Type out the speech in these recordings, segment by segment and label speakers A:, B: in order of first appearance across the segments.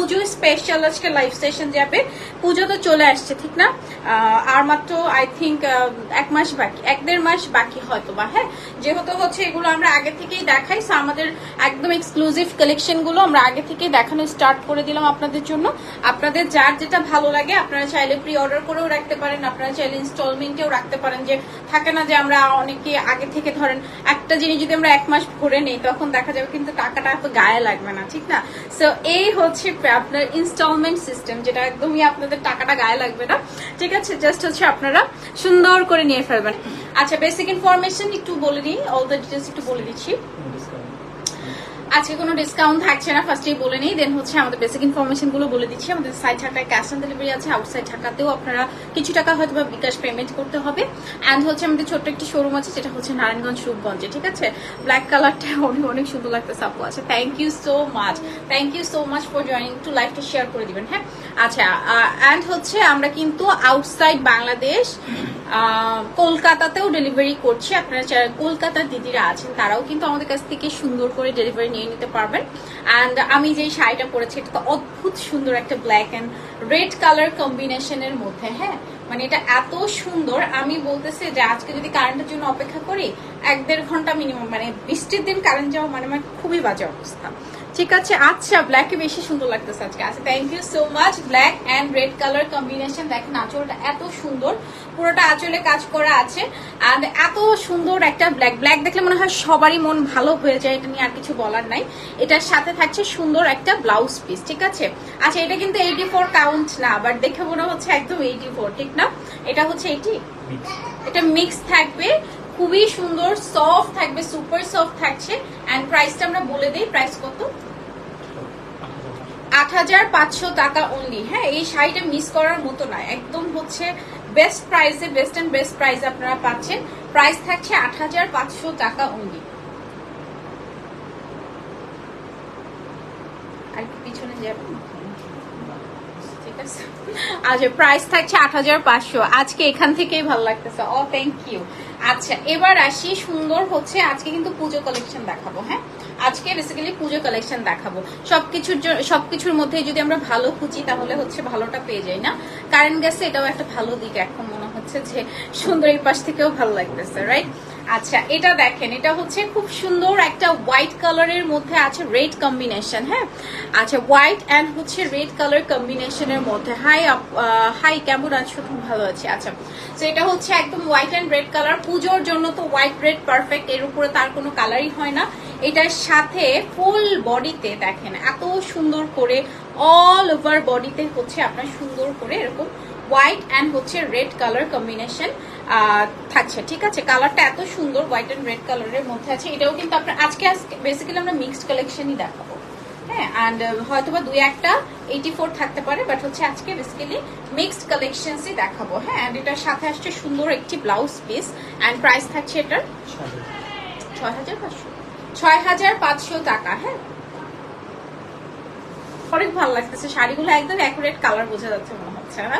A: পুজো special আজকে live session যাবে। পুজো তো চলে আসছে, ঠিক না? আর মাত্র আই থিঙ্ক এক মাস বাকি, এক দেড় মাস বাকি হয়তো বা হ্যাঁ? যেহেতু হচ্ছে এগুলো আমরা আগে থেকেই দেখাই, so আমাদের একদম এক্সক্লুসিভ কালেকশনগুলো আমরা আগে থেকেই দেখানো স্টার্ট করে দিলাম আপনাদের জন্য। আপনাদের যার যেটা ভালো লাগে, আপনারা চাইলে প্রি অর্ডার করেও রাখতে পারেন, আপনারা চাইলে ইনস্টলমেন্টেও রাখতে পারেন। যে থাকে না যে আমরা অনেকে আগে থেকে ধরেন একটা জিনিস যদি আমরা এক মাস ভরে নেই, তখন দেখা যাবে কিন্তু টাকাটা এত গায়ে লাগবে না, ঠিক না? সো এই হচ্ছে আপনার ইনস্টলমেন্ট সিস্টেম যেটা একদমই আপনাদের টাকাটা গায়ে লাগবে না, ঠিক আছে? জাস্ট হচ্ছে আপনারা সুন্দর করে নিয়ে ফেলবেন। আচ্ছা বেসিক ইনফরমেশন একটু বলে দিই অল দ্য ডিটেলস একটু বলে দিচ্ছি। আজকে কোনো ডিসকাউন্ট থাকছে না ফার্স্টেই বলে নেই দেন হচ্ছে আমাদের বেসিক ইনফরমেশনগুলো বলে দিচ্ছি। আমাদের সাইড ঢাকায় ক্যাশ অন ডেলিভারি আছে আউটসাইড ঢাকাতেও আপনারা কিছু টাকা হয়তো বা বিকাশ পেমেন্ট করতে হবে। অ্যান্ড হচ্ছে আমাদের ছোট্ট একটি শোরুম আছে যেটা হচ্ছে নারায়ণগঞ্জ রূপগঞ্জে, ঠিক আছে? ব্ল্যাক কালারটা অনেক অনেক সুন্দর লাগতেছে আপু আছে thank you so much thank you so much for joining to লাইফটা শেয়ার করে দিবেন হ্যাঁ? আচ্ছা অ্যান্ড হচ্ছে আমরা কিন্তু আউটসাইড বাংলাদেশ কলকাতাতেও ডেলিভারি করছি। আপনারা যারা কলকাতার দিদিরা আছেন, তারাও কিন্তু আমাদের কাছ থেকে সুন্দর করে ডেলিভারি নিয়ে নিতে পারবেন। অ্যান্ড আমি যে শাড়িটা পরেছি, এটা তো অদ্ভুত সুন্দর একটা ব্ল্যাক অ্যান্ড রেড কালার কম্বিনেশনের মধ্যে হ্যাঁ? মানে এটা এত সুন্দর, আমি বলতেছি যে আজকে যদি কারেন্টের জন্য অপেক্ষা করি, এক দেড় ঘণ্টা মিনিমাম মানে বৃষ্টির দিন কারেন্ট যাওয়া মানে আমার খুবই বাজে অবস্থা। ঠিক আছে আচ্ছা ব্ল্যাকে বেশি সুন্দর লাগতেছে আজকে। আচ্ছা thank you so much black and red colour combination দেখেন আঁচলটা এত সুন্দর পুরোটা আঁচলে কাজ করা আছে। আর এত সুন্দর একটা ব্ল্যাক ব্ল্যাক দেখলে মনে হয় সবারই মন ভালো হয়ে যায় এটা নিয়ে আর কিছু বলার নাই। এটার সাথে থাকছে সুন্দর একটা ব্লাউজ পিস ঠিক আছে? আচ্ছা এটা কিন্তু এইটি ফোর কাউন্ট না বাট দেখে মনে হচ্ছে একদম এইটি ফোর ঠিক না? এটা হচ্ছে এইটি এটা মিক্স থাকবে খুবই সুন্দর সফট থাকবে সুপার সফট থাকছে। এন্ড প্রাইসটা আমরা বলে দিই প্রাইস কত? আট হাজার পাঁচশো টাকা অনলি হ্যাঁ এই শাড়িটা মিস করার মতো না একদম হচ্ছে বেস্ট প্রাইসে বেস্ট অ্যান্ড বেস্ট প্রাইস আপনারা পাচ্ছেন। প্রাইস থাকছে আট হাজার পাঁচশো টাকা অনলি আর পিছনে যাবেন আচ্ছা প্রাইস থাকছে আট হাজার পাঁচশো। আজকে এখান থেকেই ভালো লাগতেছে। ও থ্যাংক ইউ আচ্ছা এবার আসি সুন্দর হচ্ছে, আজকে কিন্তু পুজো কালেকশন দেখাবো হ্যাঁ? আজকে বেসিক্যালি পুজো কালেকশন দেখাবো। সবকিছুর সবকিছুর মধ্যে যদি আমরা ভালো খুঁজি, তাহলে হচ্ছে ভালোটা পেয়ে যাই, না? কারেন্ট গেছে এটাও একটা ভালো দিক এখন মনে হচ্ছে যে সুন্দর এই পাশ থেকেও ভালো লাগতেছে রাইট আচ্ছা এটা দেখেন, এটা হচ্ছে খুব সুন্দর একটা হোয়াইট কালারের মধ্যে আছে রেড কম্বিনেশন হ্যাঁ? আচ্ছা হোয়াইট অ্যান্ড হচ্ছে রেড কালার কম্বিনেশনের মধ্যে। হাই হাই কেমন আছো? খুব ভালো আছি। আচ্ছা তো এটা হচ্ছে একদম হোয়াইট অ্যান্ড রেড কালার পুজোর জন্য তো হোয়াইট রেড পারফেক্ট এর উপরে তার কোনো কালারই হয় না। এটার সাথে ফুল বডিতে দেখেন এত সুন্দর করে অল ওভার বডিতে হচ্ছে আপনার সুন্দর করে এরকম হোয়াইট অ্যান্ড হচ্ছে রেড কালার কম্বিনেশন থাকছে ঠিক আছে? কালারটা এত সুন্দর হোয়াইট অ্যান্ড রেড কালারের মধ্যে আছে। এটাও কিন্তু আপনার আজকে আজকে বেসিক্যালি আমরা মিক্সড কালেকশনই দেখাবো। হ্যাঁ অ্যান্ড হয়তো বা দুই একটা এইটি ফোর থাকতে পারে বাট হচ্ছে আজকে বেসিক্যালি মিক্সড কালেকশনসই দেখাবো। হ্যাঁ অ্যান্ড এটার সাথে আসছে সুন্দর একটি ব্লাউজ পিস অ্যান্ড প্রাইস থাকছে এটার ছয় হাজার পাঁচশো। ছয় হাজার পাঁচশো টাকা হ্যাঁ? অনেক ভালো লাগতেছে, শাড়িগুলো একদম অ্যাকুরেট কালার বোঝা যাচ্ছে মনে হচ্ছে না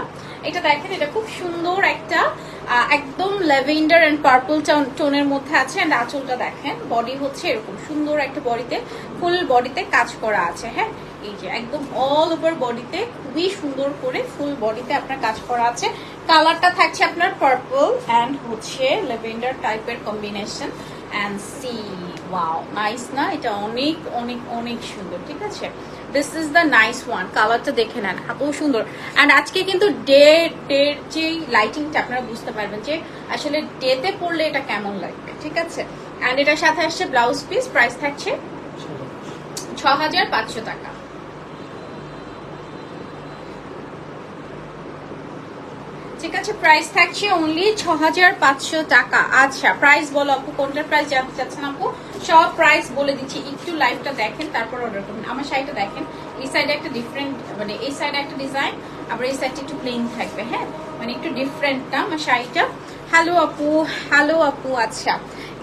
A: এটা দেখেন, এটা খুব সুন্দর একটা একদম ল্যাভেন্ডার এন্ড পার্পল টোনের মধ্যে আছে এন্ড আঁচলটা দেখেন বডি হচ্ছে এরকম, সুন্দর একটা বডিতে ফুল বডিতে কাজ করা আছে হ্যাঁ? এই যে, একদম অল ওভার বডিতে খুবই সুন্দর করে ফুল বডিতে আপনার কাজ করা আছে। কালারটা থাকছে আপনার পার্পল অ্যান্ড হচ্ছে ল্যাভেন্ডার টাইপের combination and see wow nice না এটা অনেক অনেক অনেক সুন্দর ঠিক আছে? This is the nice one কালারটা দেখে নেন এত সুন্দর। অ্যান্ড আজকে কিন্তু ডে ডের যে লাইটিংটা আপনারা বুঝতে পারবেন যে আসলে ডেতে পড়লে এটা কেমন লাগবে ঠিক আছে? অ্যান্ড এটার সাথে আসছে ব্লাউজ পিস প্রাইস থাকছে ছ হাজার পাঁচশো টাকা। ঠিক আছে প্রাইস থাকছে অনলি ছ টাকা। আচ্ছা প্রাইস বলো আপু, কোনটার প্রাইস জানতে চাচ্ছেন আপু? সব প্রাইস বলে দিচ্ছি, একটু লাইভটা দেখেন, তারপর অর্ডার করবেন আমার শাড়িটা দেখেন, এই সাইডে একটা ডিফারেন্ট মানে এই সাইডে একটা ডিজাইন আবার এই সাইডটা একটু প্লেন থাকবে হ্যাঁ? মানে একটু ডিফারেন্ট না আমার শাড়িটা হ্যালো আপু হ্যালো আপু আচ্ছা।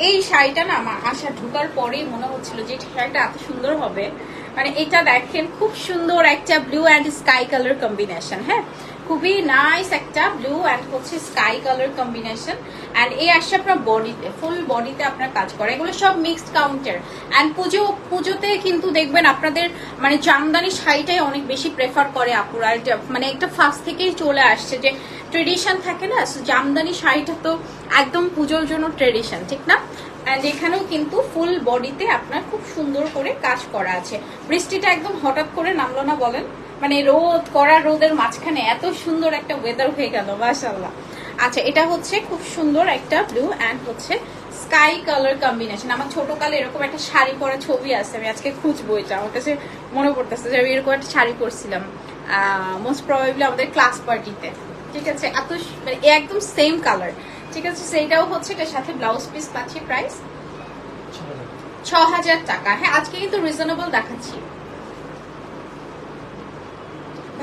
A: এই শাড়িটা না আমার আশা ঢোকার পরেই মনে হচ্ছিল যে শাড়িটা এত সুন্দর হবে। মানে এটা দেখেন, খুব সুন্দর একটা blue and sky colour combination হ্যাঁ? খুবই নাইস একটা ব্লু অ্যান্ড হচ্ছে স্কাই কালার কম্বিনেশন অ্যান্ড এই আসছে আপনার বডিতে ফুল বডিতে আপনার কাজ করে। এগুলো সব মিক্সড কাউন্টার অ্যান্ড পুজো, পুজোতে কিন্তু দেখবেন আপনাদের মানে জামদানি শাড়িটাই অনেক বেশি প্রেফার করে আপুরা। মানে একটা ফার্স্ট থেকেই চলে আসছে যে ট্রেডিশন থাকে না? জামদানি শাড়িটা তো একদম পুজোর জন্য ট্রেডিশন ঠিক না? অ্যান্ড এখানেও কিন্তু ফুল বডিতে আপনার খুব সুন্দর করে কাজ করা আছে। বৃষ্টিটা একদম হঠাৎ করে নামলো না বলেন? মানে রোদ করা রোদের মাঝখানে এত সুন্দর একটা ওয়েদার হয়ে গেল মাশাল্লাহ আচ্ছা এটা হচ্ছে খুব সুন্দর একটা ব্লু অ্যান্ড হচ্ছে স্কাই কালার কম্বিনেশন আমার ছোট কালে এরকম একটা শাড়ি পরা ছবি আছে আমি আজকে খুঁজবো এটা। আমার কাছে মনে পড়তেছে যে আমি এরকম একটা শাড়ি পরছিলাম মোস্ট প্রবাবলি আমাদের ক্লাস পার্টিতে ঠিক আছে? এত মানে একদম সেম কালার ঠিক আছে? সেইটাও হচ্ছে এটার সাথে ব্লাউজ পিস পাচ্ছি প্রাইস ছ হাজার টাকা। হ্যাঁ আজকে কিন্তু রিজনেবল দেখাচ্ছি।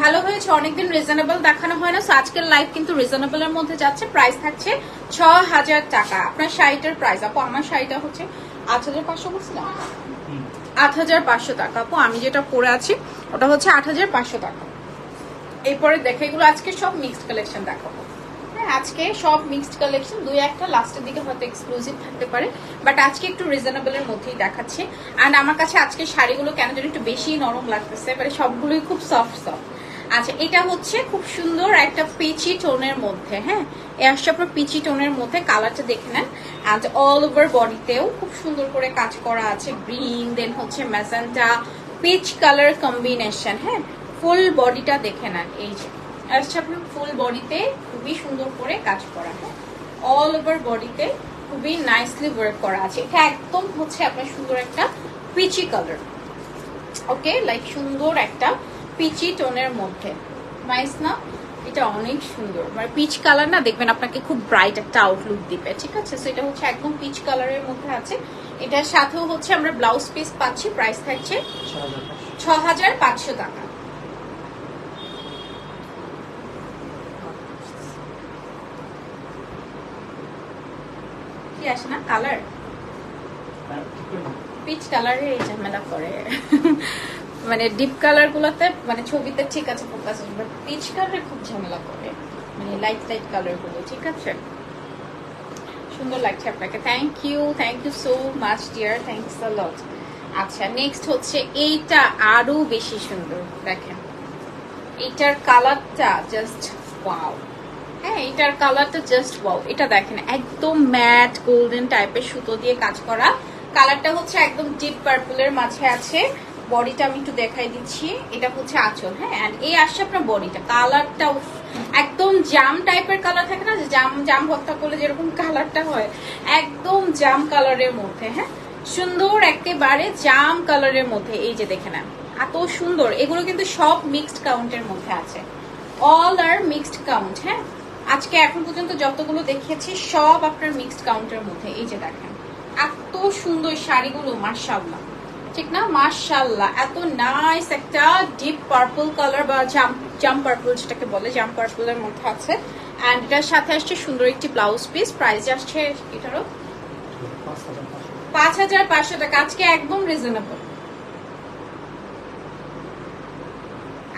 A: ভালো হয়েছে অনেকদিন রিজনেবল দেখানো হয় না। So আজকের লাইভ কিন্তু রিজনেবল এর মধ্যে যাচ্ছে। প্রাইস থাকছে ছ হাজার টাকা। আপনার শাড়িটার প্রাইস আপু আমার শাড়িটা হচ্ছে আট হাজার পাঁচশো বলছিলাম? আট হাজার পাঁচশো টাকা। আপু আমি যেটা পরে আছি ওটা হচ্ছে আট হাজার পাঁচশো টাকা। এরপরে দেখে এগুলো আজকে সব মিক্সড কালেকশন দেখাবো। হ্যাঁ আজকে সব মিক্সড কালেকশন দুই একটা লাস্টের দিকে হয়তো এক্সক্লুসিভ থাকতে পারে। বাট আজকে একটু রিজনেবল এর মধ্যেই দেখাচ্ছে। অ্যান্ড আমার কাছে আজকে শাড়িগুলো কেন যেন একটু বেশি নরম লাগতেছে। এবারে সবগুলোই খুব সফট সফট আচ্ছা এটা হচ্ছে খুব সুন্দর একটা পিচি টোনের মধ্যে হ্যাঁ? এ আসছে আপনার পিচি টোনের মধ্যে, কালারটা দেখে নেন। অ্যান্ড অল ওভার বডিতেও খুব সুন্দর করে কাজ করা আছে গ্রিন দেন হচ্ছে ম্যাজেন্টা পিচ কালার কম্বিনেশন হ্যাঁ? ফুল বডিটা দেখে নেন, এই যে। আসছে আপনার ফুল বডিতে খুবই সুন্দর করে কাজ করা হ্যাঁ? অল ওভার বডিতে খুবই নাইসলি ওয়ার্ক করা আছে। এটা একদম হচ্ছে আপনার সুন্দর একটা পিচি কালার ওকে লাইক সুন্দর একটা পিচি টোনের মধ্যে। নাইস না? এটা অনেক সুন্দর। মানে পিচ কালার না দেখবেন আপনাকে খুব ব্রাইট একটা আউটলুক দিবে ঠিক আছে? সো এটা হচ্ছে একদম পিচ কালারের মধ্যে আছে। এটার সাথেও হচ্ছে আমরা ব্লাউজ পিস পাচ্ছি প্রাইস থাকছে ছ হাজার পাঁচশো টাকা। কি আসে না? কালার পিচ কালারে এই ঝামেলা করে। মানে ডিপ কালার গুলোতে মানে ছবিতে ঠিক আছে ফোকাস বাট পিচ কালারে খুব ঝামেলা করে। মানে লাইট লাইট কালারগুলো, ঠিক আছে? সুন্দর লাগছে আপনাকে। Thank you thank you so much dear thanks a lot আচ্ছা নেক্সট হচ্ছে এইটা আরও বেশি সুন্দর, দেখেন। এইটার কালারটা জাস্ট ওয়াও হ্যাঁ এটার কালারটা জাস্ট ওয়াও এটা দেখেন, একদম ম্যাট গোল্ডেন টাইপের সুতো দিয়ে কাজ করা। কালারটা হচ্ছে একদম ডিপ পার্পলের মাঝে আছে। বডিটা আমি একটু দেখাই দিচ্ছি। এটা হচ্ছে আঁচল হ্যাঁ? And এই আসছে আপনার বডিটা। কালারটা একদম জাম টাইপের কালার থাকে না? জাম জাম ভর্তা করলে যেরকম কালারটা হয়, একদম জাম কালারের মধ্যে হ্যাঁ? সুন্দর একেবারে জাম কালারের মধ্যে। এই যে দেখে নেন এত সুন্দর। এগুলো কিন্তু সব মিক্সড কাউন্টের মধ্যে আছে। অল আর মিক্সড কাউন্ট হ্যাঁ? আজকে এখন পর্যন্ত যতগুলো দেখিয়েছি, সব আপনার মিক্সড কাউন্টের মধ্যে। এই যে দেখেন, এত সুন্দর শাড়িগুলো মার্শাল্লাহ ঠিক না? মার্শাল্লাহ এত নাইস একটা ডিপ পার্পল কালার বা জাম জাম পার্পল যেটাকে বলে জাম পার্পলের মধ্যে আছে। অ্যান্ড এটার সাথে আসছে সুন্দর একটি ব্লাউজ পিস প্রাইস আসছে এটারও পাঁচ হাজার পাঁচশো টাকা, আজকে একদম রিজনেবল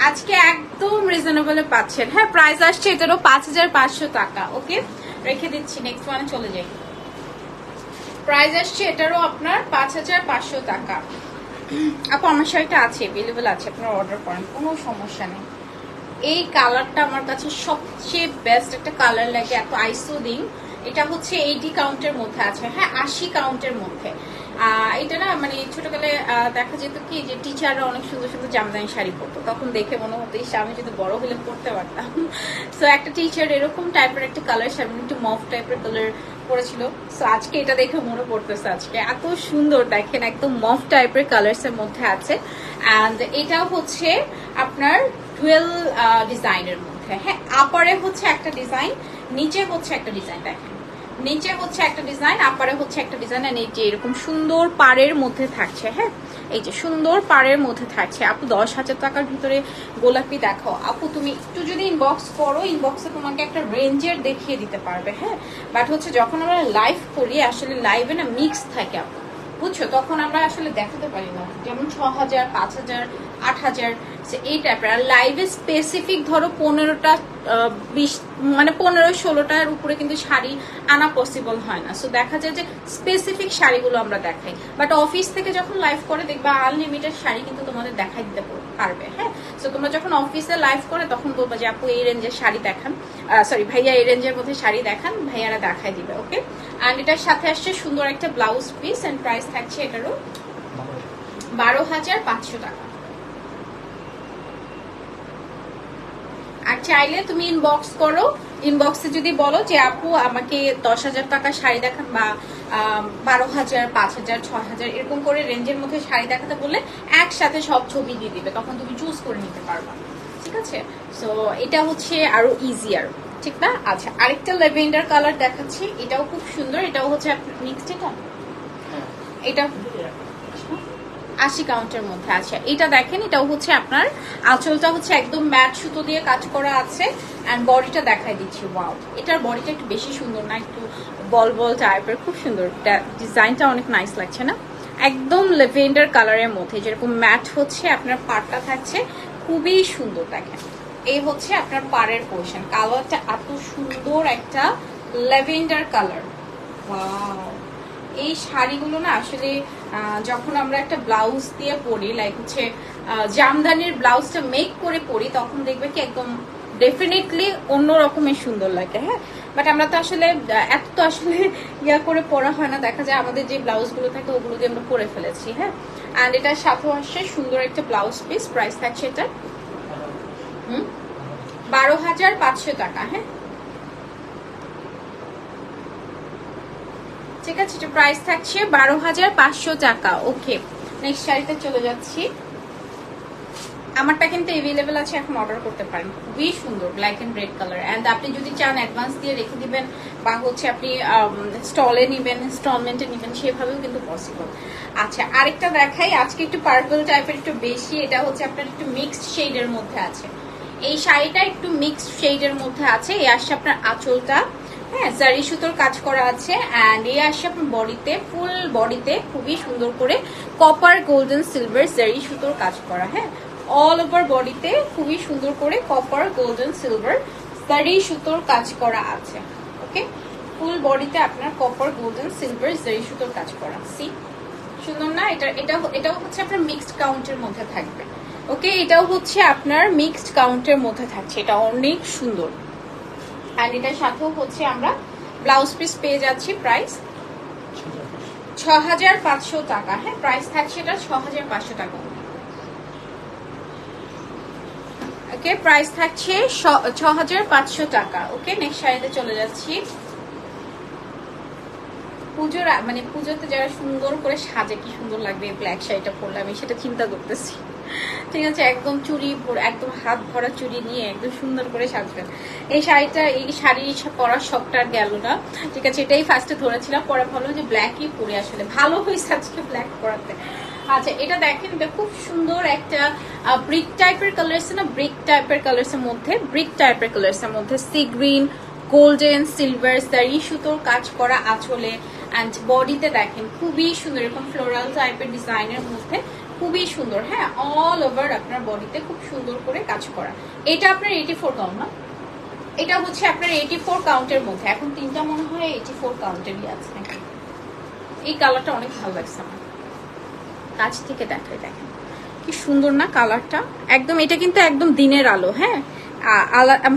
A: আজকে একদম রিজনেবল পাচ্ছেন। হ্যাঁ প্রাইস আসছে এটারও পাঁচ হাজার পাঁচশো টাকা ওকে রেখে দিচ্ছি নেক্সট ওয়ানে চলে যাই। প্রাইস আসছে এটারও আপনার পাঁচ হাজার পাঁচশো টাকা। আপু, আমার শাড়িটা আছে অ্যাভেলেবেল আছে, আপনার অর্ডার করেন, কোনো সমস্যা নেই। এই কালারটা আমার কাছে সবচেয়ে বেস্ট একটা কালার লাগে, এত আইসোদিং এটা হচ্ছে এইটি কাউন্টের মধ্যে আছে হ্যাঁ আশি কাউন্টের মধ্যে। এটা না মানে ছোটকালে দেখা যেত কি যে টিচাররা অনেক সুন্দর সুন্দর জামদানি শাড়ি পরতো। তখন দেখে মনে হতো আমি যদি বড় হলে পড়তে পারতাম। সো একটা টিচার এরকম টাইপের একটা কালার শাড়ি একটু মফ টাইপের কালার পরেছিল সো আজকে এটা দেখে মনে পড়তেছে আজকে। এত সুন্দর দেখেন, একদম মফ টাইপের কালার্স এর মধ্যে আছে। অ্যান্ড এটা হচ্ছে আপনার টুয়েলভ ডিজাইনের মধ্যে। হ্যাঁ আপারে হচ্ছে একটা ডিজাইন নিচে হচ্ছে একটা ডিজাইন দেখেন। নিচে হচ্ছে একটা ডিজাইন আপারে হচ্ছে একটা ডিজাইন এরকম সুন্দর পাড়ের মধ্যে থাকছে হ্যাঁ? এই যে সুন্দর পাড়ের মধ্যে থাকছে। আপু, দশ হাজার টাকার ভিতরে গোলাপি দেখো আপু, তুমি একটু যদি ইনবক্স করো ইনবক্সে তোমাকে একটা রেঞ্জের দেখিয়ে দিতে পারবে হ্যাঁ? বাট হচ্ছে যখন আমরা লাইভ করি, আসলে লাইভে না মিক্স থাকে আপু। বুঝছ? তখন আমরা আসলে দেখাতে পারি না। যেমন ছ হাজার, পাঁচ হাজার, আট হাজার এই টাইপের আর লাইভে স্পেসিফিক ধরো পনেরোটা বিশ মানে পনেরো ষোলোটার উপরে কিন্তু শাড়ি আনা পসিবল হয় না। সো দেখা যায় যে স্পেসিফিক শাড়িগুলো আমরা দেখাই। বাট অফিস থেকে যখন লাইভ করে দেখবা আনলিমিটেড শাড়ি কিন্তু তোমাদের দেখাই দিতে পারবে হ্যাঁ? সো তোমরা যখন অফিসে লাইভ করে তখন বলবা যে আপু এই রেঞ্জের শাড়ি দেখান। সরি ভাইয়া এই রেঞ্জের মধ্যে শাড়ি দেখান ভাইয়ারা দেখাই দিবে ওকে অ্যান্ড এটার সাথে আসছে সুন্দর একটা ব্লাউজ পিস অ্যান্ড প্রাইস থাকছে এটারও বারো হাজার পাঁচশো টাকা। আর চাইলে তুমি ইনবক্স করো। ইনবক্সে যদি বলো যে আপু আমাকে দশ হাজার টাকা শাড়ি দেখান বা বারো হাজার পাঁচ হাজার ছ হাজার এরকম করে রেঞ্জের মধ্যে শাড়ি দেখাতে বললে একসাথে সব ছবি দিয়ে দিবে। তখন তুমি চুজ করে নিতে পারবা। ঠিক আছে? সো এটা হচ্ছে আরও ইজিয়ার ঠিক না? আচ্ছা আরেকটা লেভেন্ডার কালার দেখাচ্ছি। এটাও খুব সুন্দর। এটাও হচ্ছে মিক্সড এটা? এটা? আশি কাউন্টের মধ্যে আছে। এটা দেখেন, এটাও হচ্ছে আপনার, আঁচলটা হচ্ছে একদম ম্যাট সুতো দিয়ে কাজ করা আছে অ্যান্ড বডিটা দেখাই দিচ্ছি ওয়াও এটার বডিটা একটু বেশি সুন্দর না, একটু বল বল টাইপের খুব সুন্দর। ডিজাইনটা অনেক নাইস লাগছে না? একদম লেভেন্ডার কালারের মধ্যে, যেরকম ম্যাট হচ্ছে, আপনার পাড়টা থাকছে, খুবই সুন্দর দেখেন। এই হচ্ছে আপনার পাড়ের পোর্শন কালারটা এত সুন্দর একটা লেভেন্ডার কালার ওয়াও এই শাড়িগুলো না আসলে যখন আমরা একটা ব্লাউজ দিয়ে পরি লাইক হচ্ছে জামদানির ব্লাউজটা মেক করে পরি, তখন দেখবে কি একদম ডেফিনেটলি অন্য রকমের সুন্দর লাগে হ্যাঁ? বাট আমরা তো আসলে এত তো আসলে ইয়া করে পরা হয় না। দেখা যায় আমাদের যে ব্লাউজগুলো থাকে, ওগুলো দিয়ে আমরা পরে ফেলেছি হ্যাঁ? অ্যান্ড এটার সাথেও আসছে সুন্দর একটা ব্লাউজ পিস প্রাইস থাকছে এটা হুম? বারো হাজার পাঁচশো টাকা হ্যাঁ? ঠিক আছে, এটা প্রাইস থাকছে বারো হাজার পাঁচশো টাকা। ওকে নেক্সট শাড়িতে চলে যাচ্ছি। আমারটা কিন্তু এভেলেবেল আছে, এখন অর্ডার করতে পারেন। খুবই সুন্দর black and red colour and আপনি যদি চান অ্যাডভান্স দিয়ে রেখে দিবেন, বা হচ্ছে আপনি স্টলে নিবেন ইনস্টলমেন্টে নিবেন, সেভাবেও কিন্তু পসিবল আচ্ছা আরেকটা দেখাই। আজকে একটু পার্পল টাইপের একটু বেশি, এটা হচ্ছে আপনার একটু মিক্সড শেডের মধ্যে আছে। এই শাড়িটা একটু মিক্সড শেডের মধ্যে আছে, এই আসছে আপনার আঁচলটা। হ্যাঁ জারি সুতোর কাজ করা আছে অ্যান্ড এই আসছে আপনার বডিতে ফুল বডিতে খুবই সুন্দর করে কপার গোল্ডেন সিলভার জারি সুতোর কাজ করা হ্যাঁ। অল ওভার বডিতে খুবই সুন্দর করে কপার গোল্ডেন সিলভার জারি সুতোর কাজ করা আছে ওকে ফুল বডিতে আপনার কপার গোল্ডেন সিলভার জারি সুতোর কাজ করা সি সুন্দর না, এটা এটা এটাও হচ্ছে আপনার মিক্সড কাউন্টের মধ্যে থাকবে ওকে এটাও হচ্ছে আপনার মিক্সড কাউন্টের মধ্যে থাকছে, এটা অনেক সুন্দর। অ্যান্ড এটার সাথেও হচ্ছে আমরা ব্লাউজ পিস পেয়ে যাচ্ছি প্রাইস ছ হাজার পাঁচশো টাকা। হ্যাঁ প্রাইস থাকছে এটা ছ পাঁচশো টাকা। ওকে প্রাইস থাকছে ছ হাজার পাঁচশো টাকা। ওকে নেক্সট শাড়িতে চলে যাচ্ছি। পুজোর মানে পুজোতে যারা সুন্দর করে সাজে, কি সুন্দর লাগবে ব্ল্যাক শাড়িটা পরলে, আমি সেটা চিন্তা করতেছি। ঠিক আছে, একদম চুড়ি একদম হাত ভরা চুড়ি নিয়ে একদম সুন্দর করে সাজবেন। এই শাড়িটা, এই শাড়ি পরার শখটা গেল না। ঠিক আছে, এটাই ফার্স্টে ধরেছিলাম, পরে ভালো যে ব্ল্যাকই পরে আসলে। ভালো হয়েছে আজকে ব্ল্যাক পরাতে। আচ্ছা এটা দেখেন, এটা খুব সুন্দর একটা ব্রিক টাইপের কালার্স না ব্রিক টাইপের কালার্স এর মধ্যে ব্রিক টাইপের কালার্স এর মধ্যে সি গ্রিন গোল্ডেন সিলভার সারি সুতোর কাজ করা আঁচলে অ্যান্ড বডিতে দেখেন, খুবই সুন্দর, এরকম ফ্লোরাল টাইপের ডিজাইনের মধ্যে খুবই সুন্দর হ্যাঁ অল ওভার আপনার বডিতে খুব সুন্দর করে কাজ করা। এটা আপনার এইটি ফোর কাউন্ট না? এটা হচ্ছে আপনার এইটি ফোর কাউন্টের মধ্যে। এখন তিনটা মনে হয় এইটি ফোর কাউন্টেরই আছে এই কালারটা অনেক ভালো লাগছে আমার। কাছ থেকে দেখাই দেখেন। কি সুন্দর না কালারটা একদম, এটা কিন্তু একদম দিনের আলো হ্যাঁ?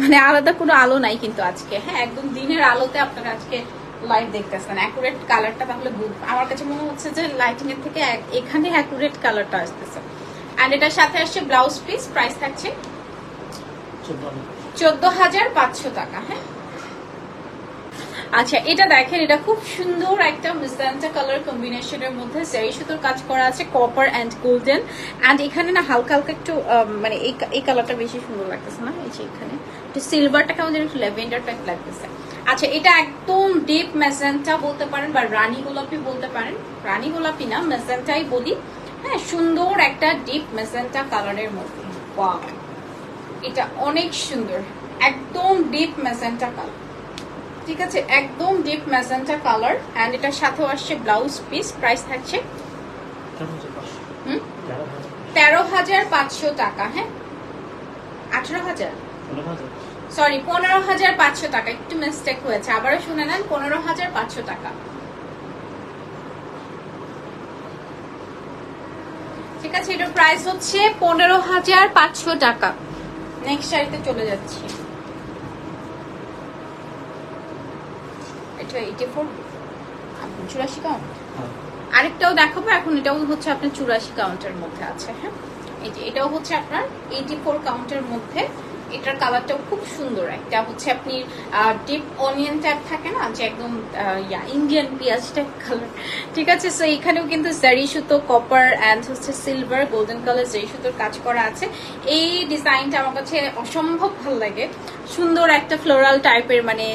A: মানে আলাদা কোনো আলো নাই কিন্তু আজকে হ্যাঁ? একদম দিনের আলোতে আপনারা আজকে লাইভ দেখতেছেন অ্যাকুরেট কালারটা তাহলে আমার কাছে মনে হচ্ছে যে লাইটিং এর থেকে এখানে অ্যাকুরেট কালারটা আসতেছে। অ্যান্ড এটার সাথে আসছে ব্লাউজ পিস প্রাইস থাকছে চোদ্দ হাজার পাঁচশো টাকা হ্যাঁ? আচ্ছা এটা দেখেন, এটা খুব সুন্দর একটা মিজান্টা কালার কম্বিনেশনের মধ্যে জারি সুতোর কাজ করা আছে কপার অ্যান্ড গোল্ডেন অ্যান্ড এখানে না হালকা হালকা একটু মানে এই কালারটা বেশি সুন্দর লাগতেছে না? এই যে এখানে। একটু সিলভারটা কেমন একটু ল্যাভেন্ডার টাইপ লাগতেছে। আচ্ছা এটা একদম ডিপ মেজেন্টা বলতে পারেন বা রানী গোলাপি বলতে পারেন। রানী গোলাপি না মেজেন্টাই বলি। হ্যাঁ সুন্দর একটা ডিপ মেজেন্টা কালারের মধ্যে। এটা অনেক সুন্দর। একদম ডিপ মেজেন্টা কালার ঠিক আছে? একদম ডিপ ম্যাজেন্টা কালার অ্যান্ড এটার সাথেও আসছে ব্লাউজ পিস প্রাইস থাকছে তেরো হাজার পাঁচশো টাকা হ্যাঁ? আঠারো হাজার। সরি পনেরো হাজার পাঁচশো টাকা। একটু মিস্টেক হয়েছে। আবারও শুনে নেন পনেরো হাজার পাঁচশো টাকা। ঠিক আছে এটার প্রাইস হচ্ছে পনেরো হাজার পাঁচশো টাকা। নেক্সট শাড়িতে চলে যাচ্ছি। এটা এইটি ফোর চুরাশি কাউন্ট আরেকটাও দেখাবো এখন এটাও হচ্ছে আপনার চুরাশি কাউন্টের মধ্যে আছে হ্যাঁ? এই এটাও হচ্ছে আপনার এইটি ফোর কাউন্টের মধ্যে এটার কালারটাও খুব সুন্দর একটা। হচ্ছে আপনি ডিপ অনিয়ন টাইপ থাকে না, যে একদম ইন্ডিয়ান পেঁয়াজ টাইপ কালার ঠিক আছে? সো এখানেও কিন্তু জারি সুতো কপার অ্যান্ড হচ্ছে সিলভার গোল্ডেন কালার জারি সুতোর কাজ করা আছে। এই ডিজাইনটা আমার কাছে অসম্ভব ভালো লাগে। সুন্দর একটা ফ্লোরাল টাইপের মানে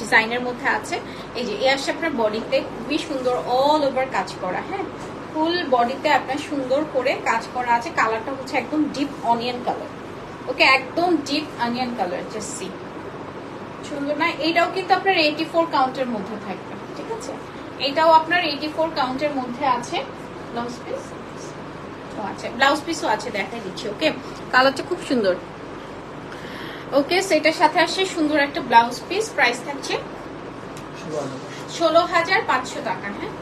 A: ডিজাইনের মধ্যে আছে। এই যে এ আসছে আপনার বডিতে খুবই সুন্দর অল ওভার কাজ করা হ্যাঁ? ফুল বডিতে আপনার সুন্দর করে কাজ করা আছে। কালারটা হচ্ছে একদম ডিপ অনিয়ন কালার ওকে একদম deep onion colour just see সুন্দর না? এইটাও কিন্তু আপনার এইটি ফোর কাউন্টের মধ্যে থাকবে ঠিক আছে? এটাও আপনার এইটি ফোর কাউন্টের মধ্যে আছে। ব্লাউজ পিস ও আচ্ছা ব্লাউজ পিসও আছে দেখাই দিচ্ছি ওকে কালারটা খুব সুন্দর। ওকে সেটার সাথে আসছে সুন্দর একটা ব্লাউজ পিস প্রাইস থাকছে ষোলো হাজার পাঁচশো টাকা হ্যাঁ?